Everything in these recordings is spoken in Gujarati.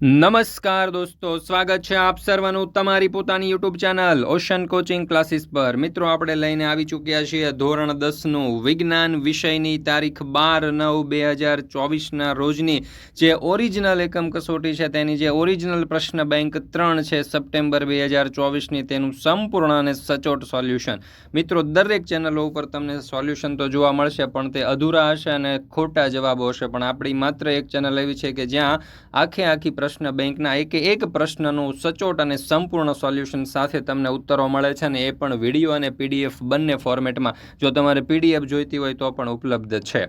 નમસ્કાર દોસ્તો, સ્વાગત છે આપ સર્વનું તમારી પોતાની YouTube channel ocean coaching classes પર. મિત્રો, આપણે લઈને આવી ચૂક્યા છીએ ધોરણ દસનું વિજ્ઞાન વિષયની તારીખ બાર નવ બે હજાર ચોવીસના રોજની. જે ઓરિજિનલ એકમ કસોટી છે, તેની જે ઓરિજિનલ પ્રશ્ન બેંક ત્રણ છે સપ્ટેમ્બર બે હજાર ચોવીસની, તેનું સંપૂર્ણ અને સચોટ સોલ્યુશન મિત્રો, દરેક ચેનલો ઉપર તમને સોલ્યુશન તો જોવા મળશે, પણ તે અધૂરા હશે અને ખોટા જવાબો હશે. પણ આપણી માત્ર એક ચેનલ એવી છે કે જ્યાં આખે આખી પ્રશ્ન બેંકના એક એક પ્રશ્નનું સચોટ અને સંપૂર્ણ સોલ્યુશન સાથે તમને ઉત્તરો મળે છે અને એ પણ વીડિયો અને પીડીએફ બંને ફોર્મેટમાં. જો તમારે પીડીએફ જોઈતી હોય તો પણ ઉપલબ્ધ છે.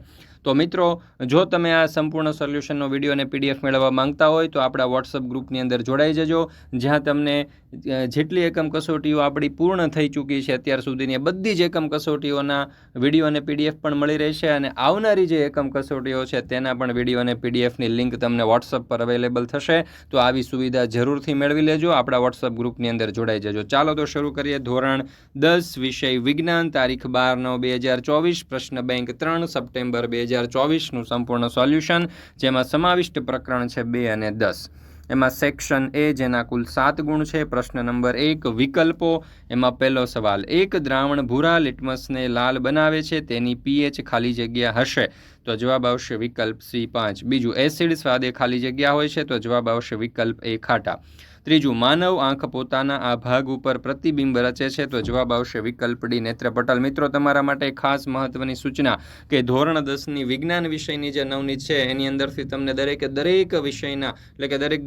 તો મિત્રો, જો તમે આ સંપૂર્ણ સોલ્યુશનનો વીડિયો અને પીડીએફ મેળવવા માંગતા હોય તો આપણા વોટ્સઅપ ગ્રુપની અંદર જોડાઈ જજો, જ્યાં તમને જેટલી એકમ કસોટીઓ આપણી પૂર્ણ થઈ ચૂકી છે અત્યાર સુધીની બધી જ એકમ કસોટીઓના વીડિયો અને પીડીએફ પણ મળી રહેશે અને આવનારી જે એકમ કસોટીઓ છે તેના પણ વીડિયો અને પીડીએફની લિંક તમને વોટ્સઅપ પર અવેલેબલ થશે. તો આવી સુવિધા જરૂરથી મેળવી લેજો. આપણા વોટ્સઅપ ગ્રુપની અંદર જોડાઈ જજો. ચાલો તો શરૂ કરીએ. ધોરણ દસ, વિષય વિજ્ઞાન, તારીખ બાર નવ, બે હજાર ચોવીસ, પ્રશ્ન બેંક ત્રણ, સપ્ટેમ્બર બે હજાર ચોવીસનું સંપૂર્ણ સોલ્યુશન જેમાં સમાવિષ્ટ પ્રકરણ છે બે અને દસ. એમાં સેક્શન એ જેના કુલ સાત ગુણ છે, પ્રશ્ન નંબર એક, વિકલ્પો. એમાં પહેલો સવાલ, એક દ્રાવણ ભૂરા લિટમસને લાલ બનાવે છે, તેની પીએચ ખાલી જગ્યા હશે? તો જવાબ આવશે વિકલ્પ સી પાંચ. બીજું, એસિડ સ્વાદે ખાલી જગ્યા હોય છે, તો જવાબ આવશે વિકલ્પ એ ખાટા. ત્રીજું, માનવ આંખ પોતાના આ ભાગ ઉપર પ્રતિબિંબ રચે છે. તો જવાબ આવશે વિકલ્પ ડી નેત્રપટલ મિત્રો, તમારા માટે ખાસ મહત્વની સૂચના કે ધોરણ દસની વિજ્ઞાન વિષયની જે નવનીત છે, એની અંદરથી તમને દરેકે દરેક વિષયના, એટલે કે દરેક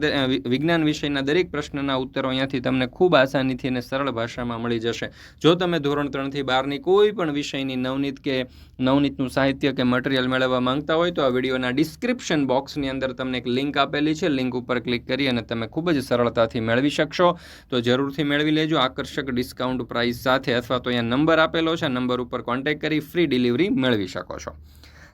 વિજ્ઞાન વિષયના દરેક પ્રશ્નના ઉત્તરો અહીંયાથી તમને ખૂબ આસાનીથી અને સરળ ભાષામાં મળી જશે. જો તમે ધોરણ ત્રણથી બારની કોઈ પણ વિષયની નવનીત કે નવનીતનું સાહિત્ય કે મટીરિયલ મેળવવા માંગતા હોય, તો આ વિડીયોના ડિસ્ક્રિપ્શન બોક્સની અંદર તમને એક લિંક આપેલી છે. લિંક ઉપર ક્લિક કરી અને તમે ખૂબ જ સરળતાથી સરળતાથી મેળવી શકશો, તો જરૂરથી મેળવી લેજો. આકર્ષક ડિસ્કાઉન્ટ પ્રાઇસ સાથે અથવા તો અહીંયા નંબર આપેલો છે. નંબર ઉપર કોન્ટેક્ટ કરી ફ્રી ડિલિવરી મેળવી શકો છો.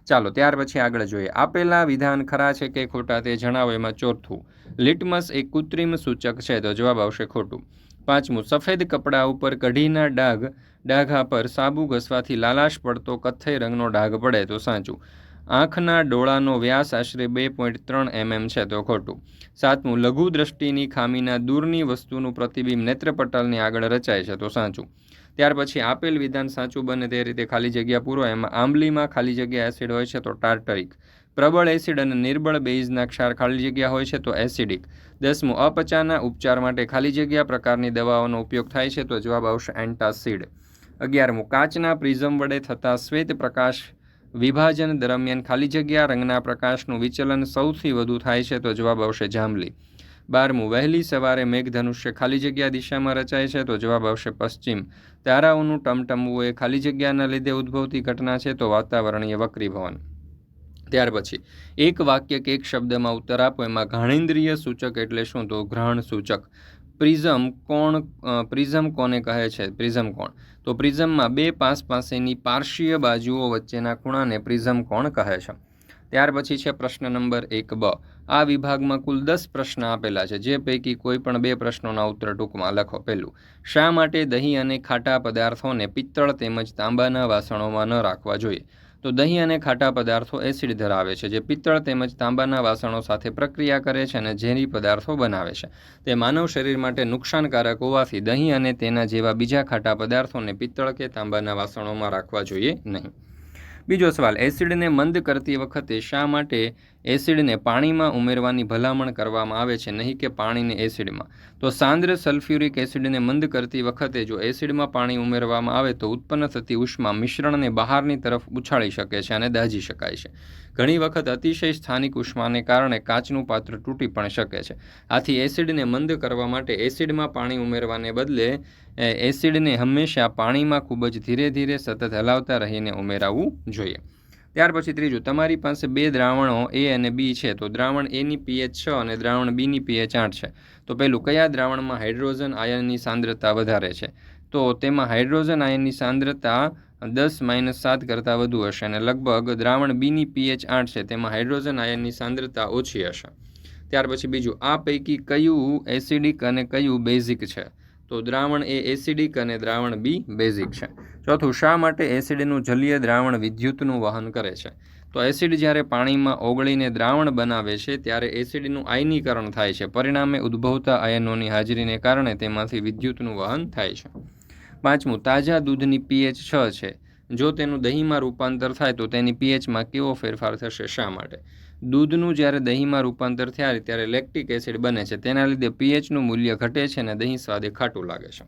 ચાલો, ત્યાર પછી આગળ જોઈએ. આપેલા વિધાન ખરા છે કે ખોટા તે જણાવો. એમાં ચોથું, લિટમસ એક કૃત્રિમ સૂચક છે. તો જવાબ આવશે ખોટું. પાંચમું, સફેદ કપડાં ઉપર કઢીના ડાઘ, ડાઘા પર સાબુ ઘસવાથી લાલાશ પડતો કથ્થઈ રંગનો ડાઘ પડે. તો સાચું આંખના ડોળાનો વ્યાસ આશરે બે પોઈન્ટ ત્રણ એમએમ છે તો ખોટું. સાતમું, લઘુ દ્રષ્ટિની ખામીના દૂરની વસ્તુનું પ્રતિબિંબ નેત્રપટલની આગળ રચાય છે તો સાચું. ત્યાર પછી આપેલ વિધાન સાચું બને તે રીતે ખાલી જગ્યા પૂરો, એમાં આંબલીમાં ખાલી જગ્યા એસિડ હોય છે તો ટાર્ટરિક. પ્રબળ એસિડ અને નિર્બળ બેઝના ક્ષાર ખાલી જગ્યા હોય છે તો એસિડિક. દસમું અપચાના ઉપચાર માટે ખાલી જગ્યા પ્રકારની દવાઓનો ઉપયોગ થાય છે તો જવાબ આવશે એન્ટાસિડ. અગિયારમું, કાચના પ્રિઝમ વડે થતા શ્વેત પ્રકાશ વિભાજન દરમિયાન ખાલી જગ્યા રંગના પ્રકાશનું વિચલન સૌથી વધુ થાય છે તો જવાબ આવશે જાંબલી. બારમું, વહેલી સવારે મેઘધનુષ્ય ખાલી જગ્યા દિશામાં રચાય છે તો જવાબ આવશે પશ્ચિમ. તારાઓનું ટમટમવું એ ખાલી જગ્યાના લીધે ઉદ્ભવતી ઘટના છે તો વાતાવરણીય વક્રીભવન. ત્યાર પછી, એક વાક્ય કે એક શબ્દમાં ઉત્તર આપો, એમાં ઘાણેન્દ્રિય સૂચક એટલે શું? તો ગ્રહણ સૂચક. પ્રિઝમ કોણ પ્રિઝમ કોને કહે છે? પ્રિઝમ કોણ? તો પ્રિઝમમાં બે પાસ પાસેની પાર્શ્વીય બાજુઓ વચ્ચેના ખૂણાને પ્રિઝમ કોણ કહે છે? ત્યાર પછી છે પ્રશ્ન નંબર એક બ. આ વિભાગમાં કુલ દસ પ્રશ્ન આપેલા છે, જે પૈકી કોઈ પણ બે પ્રશ્નોના ઉત્તર ટૂંકમાં લખો પહેલું. શા માટે દહીં અને ખાટા પદાર્થોને પિત્તળ તેમજ તાંબાના વાસણોમાં ન રાખવા જોઈએ? તો દહીં અને ખાટા પદાર્થો એસિડ ધરાવે છે, જે પિત્તળ તેમજ તાંબાના વાસણો સાથે પ્રક્રિયા કરે છે અને ઝેરી પદાર્થો બનાવે છે. તે માનવ શરીર માટે નુકસાનકારક હોવાથી દહીં અને તેના જેવા બીજા ખાટા પદાર્થોને પિત્તળ કે તાંબાના વાસણોમાં રાખવા જોઈએ નહીં. બીજો સવાલ, એસિડને મંદ કરતી વખતે શા માટે એસિડને પાણીમાં ઉમેરવાની ભલામણ કરવામાં આવે છે? નહીં કે પાણીને એસિડમાં. તો સાંદ્ર સલ્ફ્યુરિક એસિડને મંદ કરતી વખતે જો એસિડમાં પાણી ઉમેરવામાં આવે તો ઉત્પન્ન થતી ઉષ્મા મિશ્રણને બહારની તરફ ઉછાળી શકે છે અને દાજી શકાય છે. ઘણી વખત અતિશય સ્થાનિક ઉષ્માને કારણે કાચનું પાત્ર તૂટી પણ શકે છે. આથી એસિડને મંદ કરવા માટે એસિડમાં પાણી ઉમેરવાને બદલે એસિડને હંમેશા પાણીમાં ખૂબ જ ધીરે ધીરે સતત હલાવતા રહીને ઉમેરાવવું જોઈએ. ત્યાર પછી ત્રીજું, તમારી પાસે બે દ્રાવણો એ અને બી છે. તો દ્રાવણ એની પીએચ છ અને દ્રાવણ બીની પીએચ આઠ છે. તો પહેલું, કયા દ્રાવણમાં હાઇડ્રોજન આયનની સાંદ્રતા વધારે છે? તો તેમાં હાઇડ્રોજન આયનની સાંદ્રતા દસ માઇનસ સાત કરતાં વધુ હશે અને લગભગ દ્રાવણ બીની પીએચ આઠ છે, તેમાં હાઇડ્રોજન આયનની સાંદ્રતા ઓછી હશે. ત્યાર પછી બીજું, આ પૈકી કયું એસિડિક અને કયું બેઝિક છે? તો દ્રાવણ એ એસિડિક અને દ્રાવણ બી બેઝિક છે. ચોથું, શા માટે એસિડનું જલીય દ્રાવણ વિદ્યુતનું વહન કરે છે? તો એસિડ જ્યારે પાણીમાં ઓગળીને દ્રાવણ બનાવે છે, ત્યારે એસિડનું આયનીકરણ થાય છે. પરિણામે ઉદ્ભવતા આયનોની હાજરીને કારણે તેમાંથી વિદ્યુતનું વહન થાય છે. પાંચમું, તાજા દૂધની પીએચ છ છે. જો તેનું દહીંમાં રૂપાંતર થાય તો તેની પીએચમાં કેવો ફેરફાર થશે શા માટે? દૂધનું જ્યારે દહીંમાં રૂપાંતર થાય ત્યારે લેક્ટિક એસિડ બને છે. તેના લીધે પીએચનું મૂલ્ય ઘટે છે અને દહીં સ્વાદે ખાટું લાગે છે.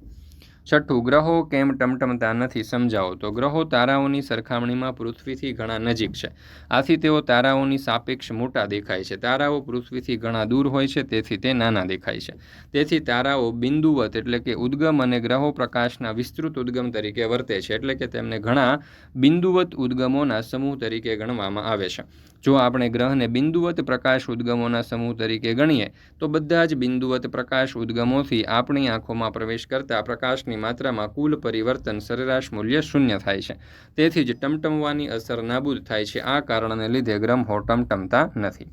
છઠ્ઠું ગ્રહો કેમ ટમટમતા નથી સમજાવો? તો ગ્રહો તારાઓની સરખામણીમાં પૃથ્વીથી ઘણા નજીક છે. આથી તેઓ તારાઓની સાપેક્ષ મોટા દેખાય છે. તારાઓ પૃથ્વીથી ઘણા દૂર હોય છે, તેથી તે નાના દેખાય છે. તેથી તારાઓ બિંદુવત એટલે કે ઉદ્ગમ અને ગ્રહો પ્રકાશના વિસ્તૃત ઉદ્ગમ તરીકે વર્તે છે, એટલે કે તેમને ઘણા બિંદુવત ઉદ્ગમોના સમૂહ તરીકે ગણવામાં આવે છે. જો આપણે ગ્રહને બિંદુવત પ્રકાશ ઉદ્ગમોના સમૂહ તરીકે ગણીએ, તો બધા જ બિંદુવત પ્રકાશ ઉદ્ગમોથી આપણી આંખોમાં પ્રવેશ કરતા પ્રકાશની માત્રામાં કુલ પરિવર્તન સરેરાશ મૂલ્ય શૂન્ય થાય છે. તેથી જ ટમટમવાની અસર નાબૂદ થાય છે. આ કારણને લીધે ગ્રહો ટમટમતા નથી.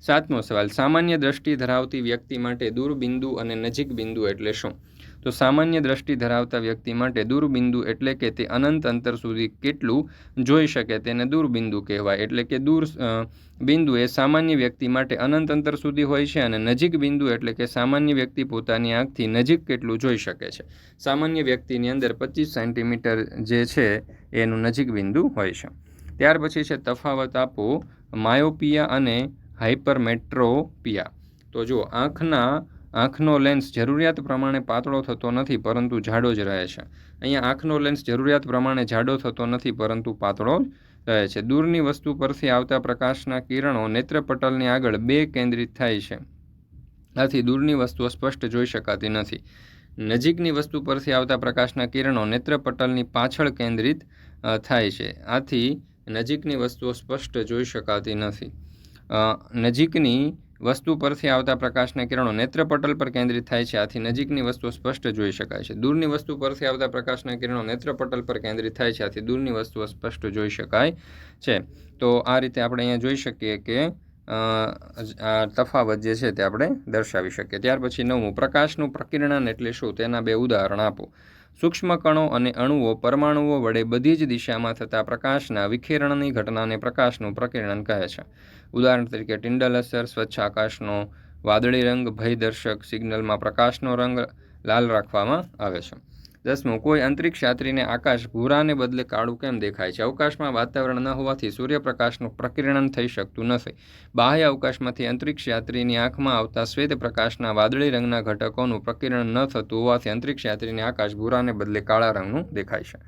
સાતમો સવાલ, સામાન્ય દ્રષ્ટિ ધરાવતી વ્યક્તિ માટે દૂર બિંદુ અને નજીક બિંદુ એટલે શું? તો સામાન્ય દ્રષ્ટિ ધરાવતા વ્યક્તિ માટે દૂરબિંદુ એટલે કે તે અનંત અંતર સુધી કેટલું જોઈ શકે તેને દૂરબિંદુ કહેવાય. એટલે કે દૂર બિંદુ એ સામાન્ય વ્યક્તિ માટે અનંત અંતર સુધી હોય છે અને નજીક બિંદુ એટલે કે સામાન્ય વ્યક્તિ પોતાની આંખથી નજીક કેટલું જોઈ શકે છે. સામાન્ય વ્યક્તિની અંદર પચીસ સેન્ટીમીટર જે છે એનું નજીક બિંદુ હોય છે. ત્યાર પછી છે તફાવત આપો માયોપિયા અને હાઇપરમેટ્રોપિયા તો જો આંખના આંખનો લેન્સ જરૂરિયાત પ્રમાણે પાતળો થતો નથી, પરંતુ જાડો જ રહે છે. અહીંયા આંખનો લેન્સ જરૂરિયાત પ્રમાણે જાડો થતો નથી, પરંતુ પાતળો રહે છે. દૂરની વસ્તુ પરથી આવતા પ્રકાશના કિરણો નેત્રપટલની આગળ બે કેન્દ્રિત થાય છે. આથી દૂરની વસ્તુઓ સ્પષ્ટ જોઈ શકાતી નથી. નજીકની વસ્તુ પરથી આવતા પ્રકાશના કિરણો નેત્રપટલની પાછળ કેન્દ્રિત થાય છે. આથી નજીકની વસ્તુઓ સ્પષ્ટ જોઈ શકાતી નથી. નજીકની વસ્તુ પરથી આવતા પ્રકાશના કિરણો નેત્રપટલ પર કેન્દ્રિત થાય છે. આથી નજીકની વસ્તુઓ સ્પષ્ટ જોઈ શકાય છે. દૂરની વસ્તુ પરથી આવતા પ્રકાશના કિરણો નેત્રપટલ પર કેન્દ્રિત થાય છે. આથી દૂરની વસ્તુઓ સ્પષ્ટ જોઈ શકાય છે. તો આ રીતે આપણે અહીંયા જોઈ શકીએ કે આ તફાવત જે છે તે આપણે દર્શાવી શકીએ. ત્યાર પછી નવમું, પ્રકાશનું પ્રકિરણન એટલે શું? તેના બે ઉદાહરણ આપો. સૂક્ષ્મ કણો અને અણુઓ પરમાણુઓ વડે બધી જ દિશામાં થતા પ્રકાશના વિખેરણની ઘટનાને પ્રકાશનું પ્રકીર્ણન કહે છે. ઉદાહરણ તરીકે ટિન્ડલ અસર, સ્વચ્છ આકાશનો વાદળી રંગ, ભયદર્શક સિગ્નલમાં પ્રકાશનો રંગ લાલ રાખવામાં આવે છે. દસમું, કોઈ અંતરિક્ષ યાત્રીને આકાશ ભૂરાને બદલે કાળું કેમ દેખાય છે? અવકાશમાં વાતાવરણ ન હોવાથી સૂર્યપ્રકાશનું પ્રકિરણન થઈ શકતું નથી. બાહ્ય અવકાશમાંથી અંતરિક્ષ યાત્રીની આંખમાં આવતા શ્વેત પ્રકાશના વાદળી રંગના ઘટકોનું પ્રકિરણ ન થતું હોવાથી અંતરિક્ષ યાત્રીને આકાશ ભૂરાને બદલે કાળા રંગનું દેખાય છે.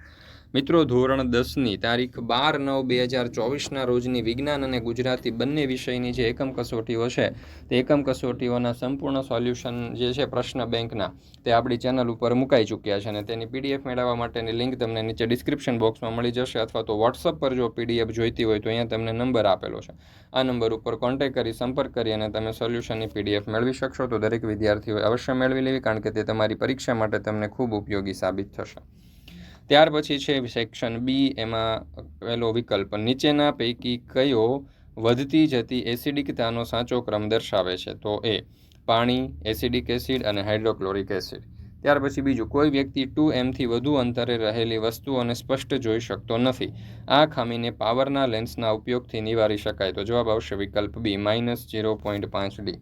મિત્રો, ધોરણ દસની તારીખ બાર નવ બે હજાર ચોવીસના રોજની વિજ્ઞાન અને ગુજરાતી બંને વિષયની જે એકમ કસોટીઓ છે, તે એકમ કસોટીઓના સંપૂર્ણ સોલ્યુશન જે છે પ્રશ્ન બેંકના, તે આપણી ચેનલ ઉપર મુકાઈ ચૂક્યા છે અને તેની પીડીએફ મેળવવા માટેની લિંક તમને નીચે ડિસ્ક્રિપ્શન બોક્સમાં મળી જશે અથવા તો વોટ્સઅપ પર જો પીડીએફ જોઈતી હોય તો અહીંયા તમને નંબર આપેલો છે. આ નંબર ઉપર કોન્ટેક કરી સંપર્ક કરી અને તમે સોલ્યુશનની પીડીએફ મેળવી શકશો તો દરેક વિદ્યાર્થીઓએ અવશ્ય મેળવી લેવી, કારણ કે તે તમારી પરીક્ષા માટે તમને ખૂબ ઉપયોગી સાબિત થશે. ત્યાર પછી છે સેક્શન બી એમાં પહેલો વિકલ્પ. નીચેના પૈકી કયો વધતી જતી એસિડિકતાનો સાચો ક્રમ દર્શાવે છે? તો એ પાણી એસિડિક એસિડ અને હાઇડ્રોક્લોરિક એસિડ ત્યાર પછી બીજું, કોઈ વ્યક્તિ ટુ એમથી વધુ અંતરે રહેલી વસ્તુઓને સ્પષ્ટ જોઈ શકતો નથી. આ ખામીને પાવરના લેન્સના ઉપયોગથી નિવારી શકાય. તો જવાબ આવશે વિકલ્પ બી માઇનસ ઝીરો પોઈન્ટ પાંચ ડી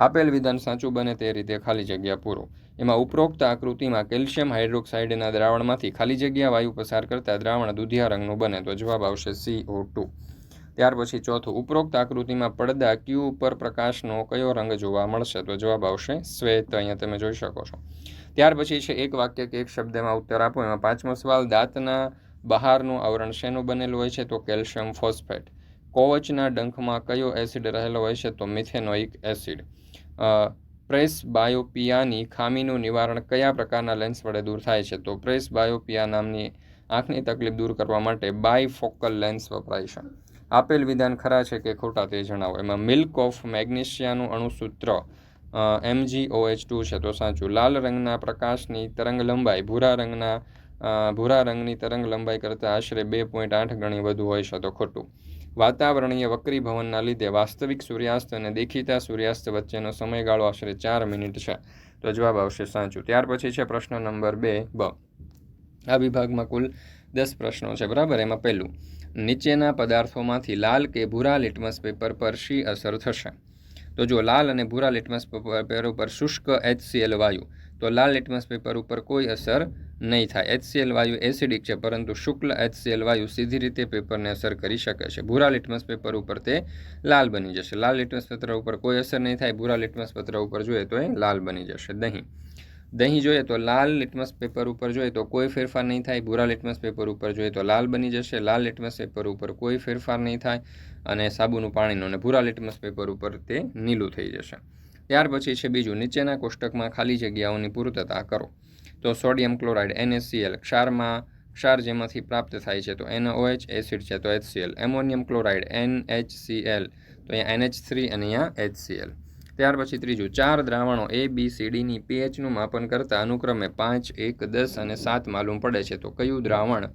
આપેલ વિધાન સાચું બને તે રીતે ખાલી જગ્યા પૂરો. એમાં ઉપરોક્ત આકૃતિમાં કેલ્શિયમ હાઇડ્રોક્સાઇડના દ્રાવણમાંથી ખાલી જગ્યા વાયુ પસાર કરતા દ્રાવણ દુધિયા રંગનું બને તો જવાબ આવશે સીઓ ટુ ત્યાર પછી ચોથું, ઉપરોક્ત આકૃતિમાં પડદા ક્યુ ઉપર પ્રકાશનો કયો રંગ જોવા મળશે તો જવાબ આવશે શ્વેત, અહીંયા તમે જોઈ શકો છો. ત્યાર પછી છે એક વાક્ય કે એક શબ્દમાં ઉત્તર આપો, એમાં પાંચમો સવાલ, દાંતના બહારનું આવરણ શેનું બનેલું હોય છે? તો કેલ્શિયમ ફોસ્ફેટ. કોવચના ડંખમાં કયો એસિડ રહેલો હોય છે? તો મિથેનોઇક એસિડ. પ્રેસ બાયોપિયાની ખામીનું નિવારણ કયા પ્રકારના લેન્સ વડે દૂર થાય છે? તો પ્રેસ બાયોપિયા નામની આંખની તકલીફ દૂર કરવા માટે બાયફોકલ લેન્સ વપરાય છે. આપેલ વિધાન ખરા છે કે ખોટા તે જણાવો. એમાં મિલ્ક ઓફ મેગ્નેશિયાનું અણુસૂત્ર M G O H two છે. તો સાચું, લાલ રંગના પ્રકાશની તરંગ લંબાઈ ભૂરા રંગના ભૂરા રંગની તરંગ લંબાઈ કરતાં આશરે બે પોઈન્ટ આઠ ગણી વધુ હોય છે તો ખોટું. વાતાવરણીય વક્રીભવનના લીધે વાસ્તવિક સૂર્યાસ્ત અને દેખીતા સૂર્યાસ્ત વચ્ચેનો સમયગાળો આશરે ચાર મિનિટ છે. તો જવાબ આવશે સાચું. ત્યાર પછી છે પ્રશ્ન નંબર બે, બ. આ વિભાગમાં કુલ દસ પ્રશ્નો છે, બરાબર? એમાં પહેલું, નીચેના પદાર્થોમાંથી લાલ કે ભૂરા લિટમસ પેપર પર શી અસર થશે? તો જો લાલ અને ભૂરા લિટમસ પેપર ઉપર શુષ્ક એચસીએલ વાયુ, તો લાલ લિટમસ પેપર ઉપર કોઈ અસર નહીં થાય. એચસીએલ વાયુ એસિડિક છે, પરંતુ શુક્લ એચસીએલ વાયુ સીધી રીતે પેપરને અસર કરી શકે છે. ભૂરા લિટમસ પેપર ઉપર તે લાલ બની જશે. લાલ લિટમસ પત્ર ઉપર કોઈ અસર નહીં થાય. ભૂરા લિટમસ પત્ર ઉપર જોઈએ તો એ લાલ બની જશે. દહીં. દહીં જોઈએ તો લાલ લિટમસ પેપર ઉપર જોઈએ તો કોઈ ફેરફાર નહીં થાય. ભૂરા લિટમસ પેપર ઉપર જોઈએ તો લાલ બની જશે. લાલ લિટમસ પેપર ઉપર કોઈ ફેરફાર નહીં થાય અને સાબુનું પાણીનું અને ભૂરા લિટમસ પેપર ઉપર તે નીલું થઈ જશે. ત્યાર પછી છે બીજું. નીચેના કોષ્ટકમાં ખાલી જગ્યાઓની પૂર્તતા કરો. તો સોડિયમ ક્લોરાઇડ, એનએસસીએલ, ક્ષારમાં, ક્ષાર જેમાંથી પ્રાપ્ત થાય છે, તો એનઓએચ એસિડ છે, તો એચસીએલ. એમોનિયમ ક્લોરાઇડ, એનએચસીએલ, તો અહીંયા એનએચ થ્રી અને અહીંયા એચસીએલ. ત્યાર પછી ત્રીજું, ચાર દ્રાવણો એ બી સી ડીની પીએચનું માપન કરતાં અનુક્રમે પાંચ, એક, દસ અને સાત માલુમ પડે છે. તો કયું દ્રાવણ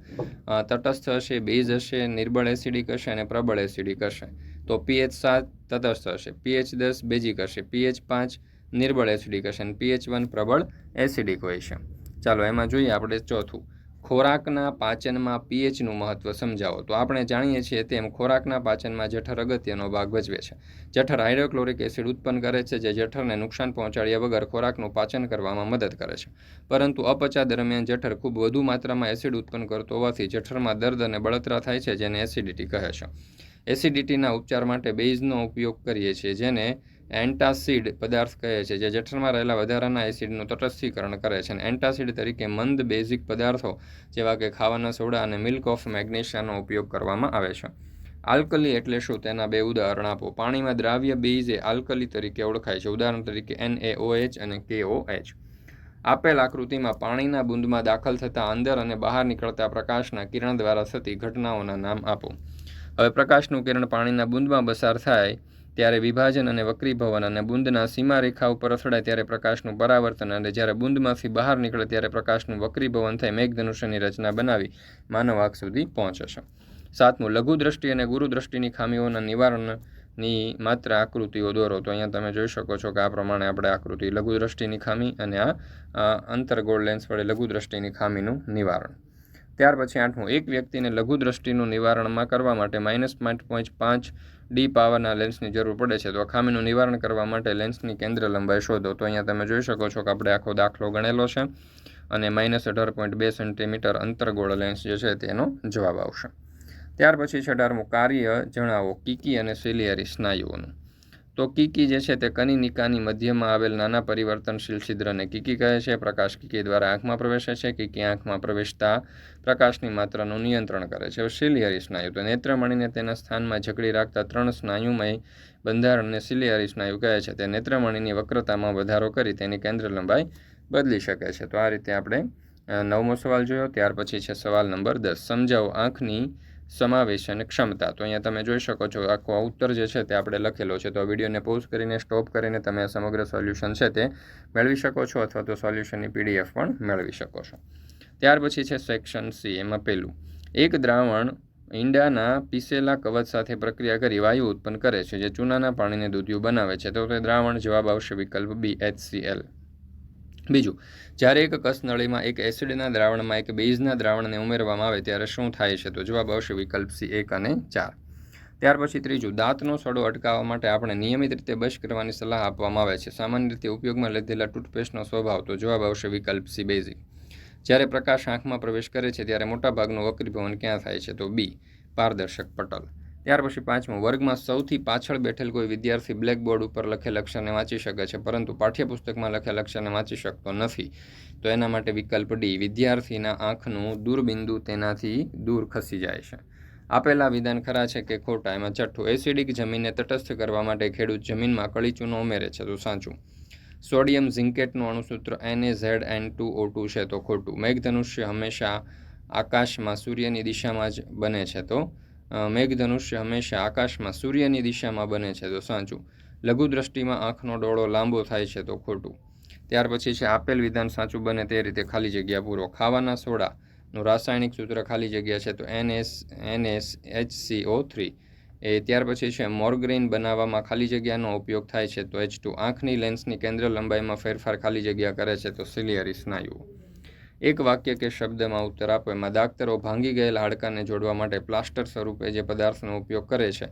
તટસ્થ હશે, બેઝ હશે, નિર્બળ એસિડિક હશે અને પ્રબળ એસિડિક હશે? તો પીએચ સાત તટસ્થ હશે પીએચ દસ બેઝિક હશે પીએચ પાંચ નિર્બળ એસિડિક હશે અને પીએચ વન પ્રબળ એસિડિક હોય છે. ચાલો, એમાં જોઈએ આપણે ચોથું. ખોરાકના પાચનમાં પીએચનું મહત્વ સમજાવો. તો આપણે જાણીએ છીએ તેમ ખોરાકના પાચનમાં જઠર અગત્યનો ભાગ ભજવે છે. જઠર હાઇડ્રોક્લોરિક એસિડ ઉત્પન્ન કરે છે, જે જઠરને નુકસાન પહોંચાડ્યા વગર ખોરાકનું પાચન કરવામાં મદદ કરે છે. પરંતુ અપચા દરમિયાન જઠર ખૂબ વધુ માત્રામાં એસિડ ઉત્પન્ન કરતો હોવાથી જઠરમાં દર્દ અને બળતરા થાય છે, જેને એસિડિટી કહે છે. એસિડિટીના ઉપચાર માટે બેઝનો ઉપયોગ કરીએ છીએ, જેને એન્ટાસિડ પદાર્થ કહે છે, જે જઠરમાં રહેલા વધારાના એસિડનું તટસ્થીકરણ કરે છે. અને એન્ટાસિડ તરીકે મંદ બેઝિક પદાર્થો જેવા કે ખાવાના સોડા અને મિલ્ક ઓફ મેગ્નેશિયાનો ઉપયોગ કરવામાં આવે છે. આલ્કલી એટલે શું? તેના બે ઉદાહરણ આપો. પાણીમાં દ્રાવ્ય બેઝ એ આલ્કલી તરીકે ઓળખાય છે. ઉદાહરણ તરીકે NaOH અને KOH આપેલ આકૃતિમાં પાણીના બુંદમાં દાખલ થતા અંદર અને બહાર નીકળતા પ્રકાશના કિરણ દ્વારા થતી ઘટનાઓના નામ આપો. હવે પ્રકાશનું કિરણ પાણીના બુંદમાં પસાર થાય ત્યારે વિભાજન અને વક્રીભવન અને બુંદના સીમારેખા ઉપર અથડાય ત્યારે પ્રકાશનું પરાવર્તન અને જ્યારે બુંદમાંથી બહાર નીકળે ત્યારે પ્રકાશનું વક્રીભવન થઈ મેઘધનુષ્યની રચના બનાવી માનવ આંખ સુધી પહોંચે છે. સાતમું લઘુ દ્રષ્ટિ અને ગુરુ દ્રષ્ટિની ખામીઓના નિવારણની માત્ર આકૃતિઓ દોરો. તો અહીંયા તમે જોઈ શકો છો કે આ પ્રમાણે આપણે આકૃતિ લઘુદ્રષ્ટિની ખામી અને આ અંતરગોળ લેન્સ વડે લઘુદ્રષ્ટિની ખામીનું નિવારણ. ત્યાર પછી આઠમું, એક વ્યક્તિને લઘુ દ્રષ્ટિનું નિવારણમાં કરવા માટે માઇનસ પોઈન્ટ પાંચ ડી પાવરના લેન્સની જરૂર પડે છે. તો ખામીનું નિવારણ કરવા માટે લેન્સની કેન્દ્ર લંબાઈ શોધો. તો અહીંયા તમે જોઈ શકો છો કે આપણે આખો દાખલો ગણેલો છે અને માઇનસ અઢાર પોઈન્ટ બે સેન્ટીમીટર અંતરગોળ લેન્સ જે છે તેનો જવાબ આવશે. ત્યાર પછી છે અઢારમું કાર્ય જણાવો કીકી અને સિલિયરી સ્નાયુઓનું. તો કીકી જે છે તે કનિનિકાની મધ્યમાં આવેલ નાના પરિવર્તનશીલ છિદ્રને કીકી કહે છે. પ્રકાશ કીકી દ્વારા આંખમાં પ્રવેશે છે. કીકી આંખમાં પ્રવેશતા પ્રકાશની માત્રાનું નિયંત્રણ કરે છે. સિલિયરી સ્નાયુ. તો નેત્રમણીને તેના સ્થાનમાં જકડી રાખતા ત્રણ સ્નાયુમય બંધારણને સિલિયરી સ્નાયુ કહે છે. તે નેત્રમણીની વક્રતામાં વધારો કરી તેની કેન્દ્ર લંબાઈ બદલી શકે છે. તો આ રીતે આપણે નવમો સવાલ જોયો. ત્યાર પછી છે સવાલ નંબર દસ. સમજાવો આંખની સમાવેશ અને ક્ષમતા. તો અહીંયા તમે જોઈ શકો છો, આખો ઉત્તર જે છે તે આપણે લખેલો છે. તો આ વિડીયોને પોઝ કરીને સ્ટોપ કરીને તમે આ સમગ્ર સોલ્યુશન છે તે મેળવી શકો છો અથવા તો સોલ્યુશનની પીડીએફ પણ મેળવી શકો છો. ત્યાર પછી છે સેક્શન સી એમાં પહેલું. એક દ્રાવણ ઈંડાના પીસેલા કવચ સાથે પ્રક્રિયા કરી વાયુ ઉત્પન્ન કરે છે, જે ચૂનાના પાણીને દૂધિયું બનાવે છે. તો તે દ્રાવણ જવાબ આવશે વિકલ્પ બી એચસીએલ બીજું, જ્યારે એક કસનળીમાં એક એસિડના દ્રાવણમાં એક બેઝના દ્રાવણને ઉમેરવામાં આવે ત્યારે શું થાય છે? તો જવાબ આવશે વિકલ્પ સી એક અને ચાર. ત્યાર પછી ત્રીજું, દાંતનો સડો અટકાવવા માટે આપણે નિયમિત રીતે બ્રશ કરવાની સલાહ આપવામાં આવે છે. સામાન્ય રીતે ઉપયોગમાં લીધેલા ટૂથપેસ્ટનો સ્વભાવ, તો જવાબ આવશે વિકલ્પ સી બેઝિક. જ્યારે પ્રકાશ આંખમાં પ્રવેશ કરે છે, ત્યારે મોટાભાગનું વક્રીભવન ક્યાં થાય છે? તો બી, પારદર્શક પટલ. ત્યાર પછી પાંચમું, વર્ગમાં સૌથી પાછળ બેઠેલ કોઈ વિદ્યાર્થી બ્લેકબોર્ડ ઉપર લખેલ અક્ષરને વાંચી શકે છે, પરંતુ પાઠ્યપુસ્તકમાં લખેલ અક્ષરને વાંચી શકતો નથી. તો એના માટે વિકલ્પ ડી, વિદ્યાર્થીના આંખનું દૂરબિંદુ તેનાથી દૂર ખસી જાય છે. આપેલા વિધાન ખરા છે કે ખોટા, એમાં છઠ્ઠું એસિડિક જમીનને તટસ્થ કરવા માટે ખેડૂત જમીનમાં કળીચૂનો ઉમેરે છે, તો સાચું. સોડિયમ ઝિંકેટનું અણુસૂત્ર N A Z N two O two છે, તો ખોટું. મેઘધનુષ્ય હંમેશા આકાશમાં સૂર્યની દિશામાં જ બને છે, તો મેઘધનુષ્ય હંમેશા આકાશમાં સૂર્યની દિશામાં બને છે. તો સાચું. લઘુ દ્રષ્ટિમાં આંખનો ડોળો લાંબો થાય છે તો ખોટું. ત્યાર પછી છે આપેલ વિધાન સાચું બને તે રીતે ખાલી જગ્યા પૂરો. ખાવાના સોડાનું રાસાયણિક સૂત્ર ખાલી જગ્યા છે તો N S N S H C O three. એ ત્યાર પછી છે મોરગ્રેઇન બનાવવામાં ખાલી જગ્યાનો ઉપયોગ થાય છે તો એચ ટુ. આંખની લેન્સની કેન્દ્ર લંબાઈમાં ફેરફાર ખાલી જગ્યા કરે છે તો સિલિયરી સ્નાયુઓ એક વાક્ય કે શબ્દમાં ઉત્તર આપો. એમાં દાક્તરો ભાંગી ગયેલા હાડકાને જોડવા માટે પ્લાસ્ટર સ્વરૂપે જે પદાર્થનો ઉપયોગ કરે છે,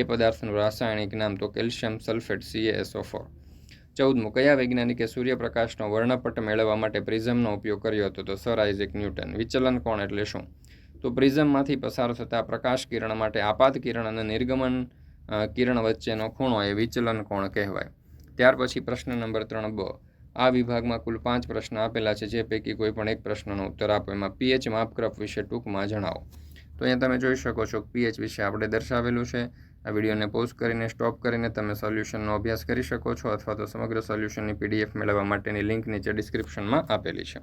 એ પદાર્થનું રાસાયણિક નામ તો calcium sulphate C A S O four ચૌદમું, કયા વૈજ્ઞાનિકે સૂર્યપ્રકાશનો વર્ણપટ મેળવવા માટે પ્રિઝમનો ઉપયોગ કર્યો હતો? તો સર આઇઝેક ન્યૂટન. વિચલન કોણ એટલે શું? તો પ્રિઝમમાંથી પસાર થતા પ્રકાશ કિરણ માટે આપાત કિરણ અને નિર્ગમન કિરણ વચ્ચેનો ખૂણો એ વિચલન કોણ કહેવાય? ત્યાર પછી પ્રશ્ન નંબર ત્રણ બ. આ વિભાગમાં કુલ પાંચ પ્રશ્ન આપેલા છે, જે પૈકી કોઈ પણ એક પ્રશ્નનો ઉત્તર આપો. એમાં પીએચ માપક્રપ વિશે ટૂંકમાં જણાવો. તો અહીંયા તમે જોઈ શકો છો પીએચ વિશે આપણે દર્શાવેલું છે. આ વિડીયોને પોઝ કરીને સ્ટોપ કરીને તમે સોલ્યુશનનો અભ્યાસ કરી શકો છો અથવા તો સમગ્ર સોલ્યુશનની પીડીએફ મેળવવા માટેની લિંક નીચે ડિસ્ક્રિપ્શનમાં આપેલી છે.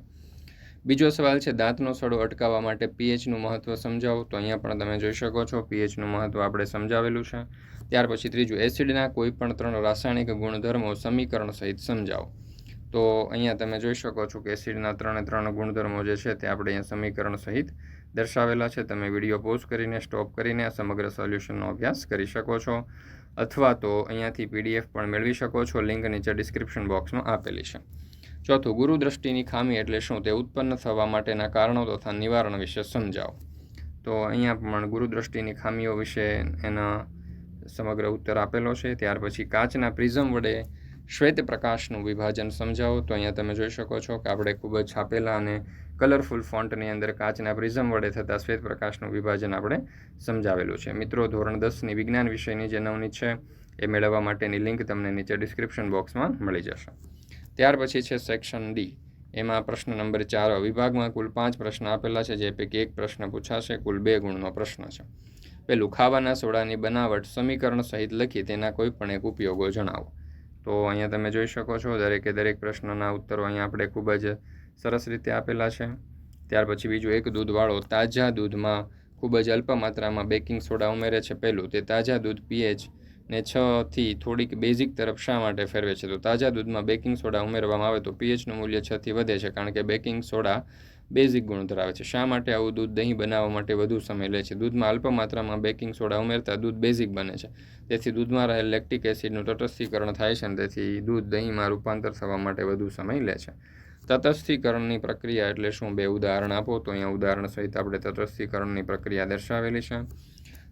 બીજો સવાલ છે, દાંતનો સડો અટકાવવા માટે પીએચનું મહત્ત્વ સમજાવો. તો અહીંયા પણ તમે જોઈ શકો છો પીએચનું મહત્ત્વ આપણે સમજાવેલું છે. ત્યાર પછી ત્રીજું, એસિડના કોઈ પણ ત્રણ રાસાયણિક ગુણધર્મો સમીકરણ સહિત સમજાવો. તો અહીંયા તમે જોઈ શકો છો કે એસિડના ત્રણે ત્રણ ગુણધર્મો જે છે તે આપણે અહીંયા સમીકરણ સહિત દર્શાવેલા છે. તમે વીડિયો પોઝ કરીને, સ્ટોપ કરીને આ સમગ્ર સોલ્યુશનનો અભ્યાસ કરી શકો છો. અથવા તો અહીંયાથી પીડીએફ પણ મેળવી શકો છો. લિંક નીચે ડિસ્ક્રિપ્શન બોક્સમાં આપેલી છે. ચોથું, ગુરુ દ્રષ્ટિની ખામી એટલે શું? તે ઉત્પન્ન થવા માટેના કારણો તથા નિવારણ વિશે સમજાવો. તો અહીંયા પણ ગુરુદ્રષ્ટિની ખામીઓ વિશે એના સમગ્ર ઉત્તર આપેલો છે. ત્યાર પછી કાચના પ્રિઝમ વડે શ્વેત પ્રકાશનું વિભાજન સમજાવો. તો અહીંયા તમે જોઈ શકો છો કે આપણે ખૂબ જ છાપેલા અને કલરફુલ ફોન્ટની અંદર કાચના પ્રિઝમ વડે થતા શ્વેત પ્રકાશનું વિભાજન આપણે સમજાવેલું છે. મિત્રો, ધોરણ દસની વિજ્ઞાન વિષયની જે નવની છે, એ મેળવવા માટેની લિંક તમને નીચે ડિસ્ક્રિપ્શન બોક્સમાં મળી જશે. ત્યાર પછી છે સેક્શન ડી એમાં પ્રશ્ન નંબર ચાર વિભાગમાં કુલ પાંચ પ્રશ્ન આપેલા છે, જે પૈકી એક પ્રશ્ન પૂછાશે. કુલ બે ગુણનો પ્રશ્ન છે. પેલું, ખાવાના સોડાની બનાવટ સમીકરણ સહિત લખી તેના કોઈ પણ એક ઉપયોગો જણાવો. તો અહીંયા તમે જોઈ શકો છો, દરેકે દરેક પ્રશ્નના ઉત્તરો અહીંયા આપણે ખૂબ જ સરસ રીતે આપેલા છે. ત્યાર પછી બીજું, એક દૂધવાળો તાજા દૂધમાં ખૂબ જ અલ્પ માત્રામાં બેકિંગ સોડા ઉમેરે છે. પહેલું, તે તાજા દૂધ પીએચ ને છથી થોડીક બેઝિક તરફ શા માટે ફેરવે છે? તો તાજા દૂધમાં બેકિંગ સોડા ઉમેરવામાં આવે તો પીએચનું મૂલ્ય છથી વધે છે, કારણ કે બેકિંગ સોડા બેઝિક ગુણ ધરાવે છે. શા માટે આવું દૂધ દહીં બનાવવા માટે વધુ સમય લે છે? દૂધમાં અલ્પ માત્રામાં બેકિંગ સોડા ઉમેરતા દૂધ બેઝિક બને છે. તેથી દૂધમાં રહેલ લેક્ટિક એસિડનું તટસ્થીકરણ થાય છે અને તેથી દૂધ દહીંમાં રૂપાંતર થવા માટે વધુ સમય લે છે. તટસ્થીકરણની પ્રક્રિયા એટલે શું? બે ઉદાહરણ આપો. તો અહીંયા ઉદાહરણ સહિત આપણે તટસ્થીકરણની પ્રક્રિયા દર્શાવેલી છે.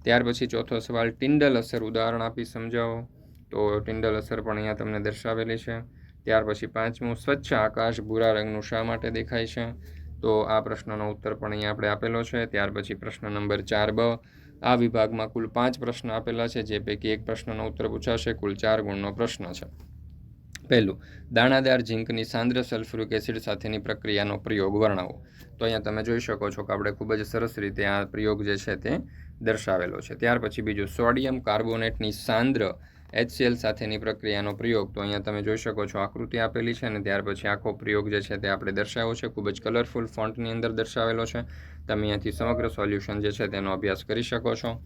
ત્યાર પછી ચોથો સવાલ ટિન્ડલ અસર ઉદાહરણ આપી સમજાવો. તો ટિન્ડલ અસર પણ અહીંયા તમને દર્શાવેલી છે. ત્યાર પછી પાંચમું, સ્વચ્છ આકાશ ભૂરા રંગનું શા માટે દેખાય છે? તો આ પ્રશ્નનો ઉત્તર પણ અહીંયા આપણે આપેલો છે. ત્યાર પછી પ્રશ્ન નંબર ચાર બ. આ વિભાગમાં કુલ પાંચ પ્રશ્ન આપેલા છે, જે પૈકી એક પ્રશ્નનો ઉત્તર પૂછાશે. કુલ ચાર ગુણનો પ્રશ્ન છે. પહેલું, દાણાદાર ઝીંકની સાંદ્ર સલ્ફ્યુરિક એસિડ સાથેની પ્રક્રિયાનો પ્રયોગ વર્ણવો. તો અહીંયા તમે જોઈ શકો છો કે આપણે ખૂબ જ સરસ રીતે આ પ્રયોગ જે છે તે દર્શાવેલો છે. ત્યાર પછી બીજું, સોડિયમ કાર્બોનેટની સાંદ્ર HCl સાથેની પ્રક્રિયાનો પ્રયોગ. તો અહીંયા તમે જોઈ શકો છો, આકૃતિ આપેલી છે અને ત્યાર પછી આખો પ્રયોગ જે છે તે આપણે દર્શાવ્યો છે. ખૂબ જ કલરફુલ ફોન્ટની અંદર દર્શાવેલો છે. તમે અહીંયાથી સમગ્ર સોલ્યુશન જે છે તેનો અભ્યાસ કરી શકો છો.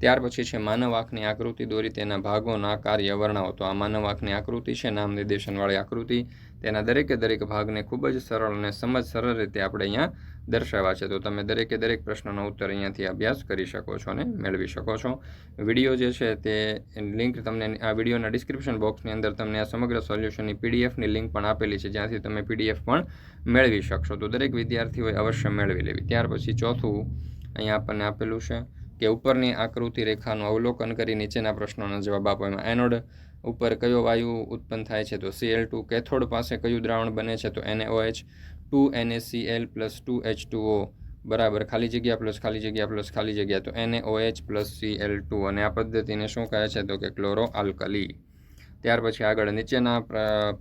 ત્યાર પછી છે માનવ આંખની આકૃતિ દોરી તેના ભાગોના કાર્ય વર્ણવો તો આ માનવ આંખની આકૃતિ છે, નામ નિર્દેશનવાળી આકૃતિ. તેના દરેકે દરેક ભાગને ખૂબ જ સરળ અને સમજ સરળ રીતે આપણે અહીંયા દર્શાવ્યા છે. તો તમે દરેકે દરેક પ્રશ્નનો ઉત્તર અહીંયાથી અભ્યાસ કરી શકો છો અને મેળવી શકો છો. વીડિયો જે છે તે લિંક તમને આ વિડીયોના ડિસ્ક્રિપ્શન બોક્સની અંદર તમને આ સમગ્ર સોલ્યુશનની પીડીએફની લિંક પણ આપેલી છે, જ્યાંથી તમે પીડીએફ પણ મેળવી શકશો. તો દરેક વિદ્યાર્થીઓએ અવશ્ય મેળવી લેવી. ત્યાર પછી ચોથું અહીંયા આપણને આપેલું છે કે ઉપરની આકૃતિ રેખાનું અવલોકન કરી નીચેના પ્રશ્નોના જવાબ આપો. એમાં એનોડ ઉપર કયો વાયુ ઉત્પન્ન થાય છે? તો સીએલ ટુ કેથોડ પાસે કયું દ્રાવણ બને છે? તો N A O H two N A C L plus two H two O બરાબર, ખાલી જગ્યા પ્લસ ખાલી જગ્યા પ્લસ ખાલી જગ્યા. તો N A O H plus C L two અને આ પદ્ધતિને શું કહે છે? તો કે ક્લોરો આલ્કલી ત્યાર પછી આગળ નીચેના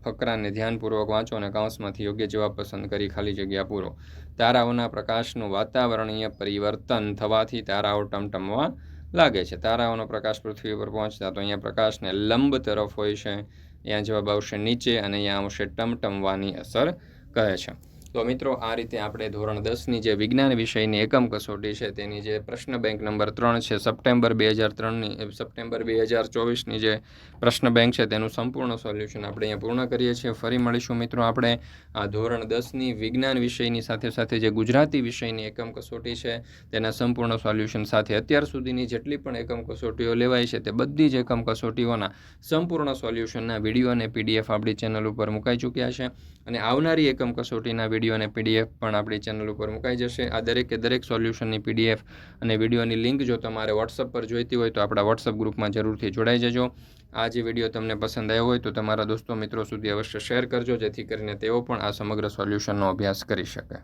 ફકરાને ધ્યાનપૂર્વક વાંચો અને કાઉન્સમાંથી યોગ્ય જવાબ પસંદ કરી ખાલી જગ્યા પૂરો. તારાઓના પ્રકાશનું વાતાવરણીય પરિવર્તન થવાથી તારાઓ ટમટમવા લાગે છે. તારાઓનો પ્રકાશ પૃથ્વી પર પહોંચતા તો અહીંયા પ્રકાશને લંબ તરફ હોય છે. અહીંયા જવાબ આવશે નીચે અને અહીંયા આવશે ટમટમવાની અસર કહે છે. તો મિત્રો, આ રીતે આપણે ધોરણ દસની જે વિજ્ઞાન વિષયની એકમ કસોટી છે, તેની જે પ્રશ્ન બેંક નંબર ત્રણ છે, સપ્ટેમ્બર બે હજાર ત્રણની સપ્ટેમ્બર બે હજાર ચોવીસની જે પ્રશ્ન બેંક છે, તેનું સંપૂર્ણ સોલ્યુશન આપણે અહીંયા પૂર્ણ કરીએ છીએ. ફરી મળીશું મિત્રો આપણે આ ધોરણ દસની વિજ્ઞાન વિષયની સાથે સાથે જે ગુજરાતી વિષયની એકમ કસોટી છે, તેના સંપૂર્ણ સોલ્યુશન સાથે અત્યાર સુધીની જેટલી પણ એકમ કસોટીઓ લેવાય છે, તે બધી જ એકમ કસોટીઓના સંપૂર્ણ સોલ્યુશનના વીડિયો અને પીડીએફ આપણી ચેનલ ઉપર મુકાઈ ચૂક્યા છે. અને આવનારી એકમ કસોટીના વીડિયો વીડિયો અને પીડીએફ પણ આપણી ચેનલ ઉપર મુકાઈ જશે. આ દરેકે દરેક સોલ્યુશનની પીડીએફ અને વિડીયોની લિંક જો તમારે વોટ્સઅપ પર જોઈતી હોય તો આપણા વોટ્સઅપ ગ્રુપમાં જરૂરથી જોડાઈ જજો. આ જે વીડિયો તમને પસંદ આવ્યો હોય તો તમારા દોસ્તો મિત્રો સુધી અવશ્ય શેર કરજો, જેથી કરીને તેઓ પણ આ સમગ્ર સોલ્યુશનનો અભ્યાસ કરી શકે.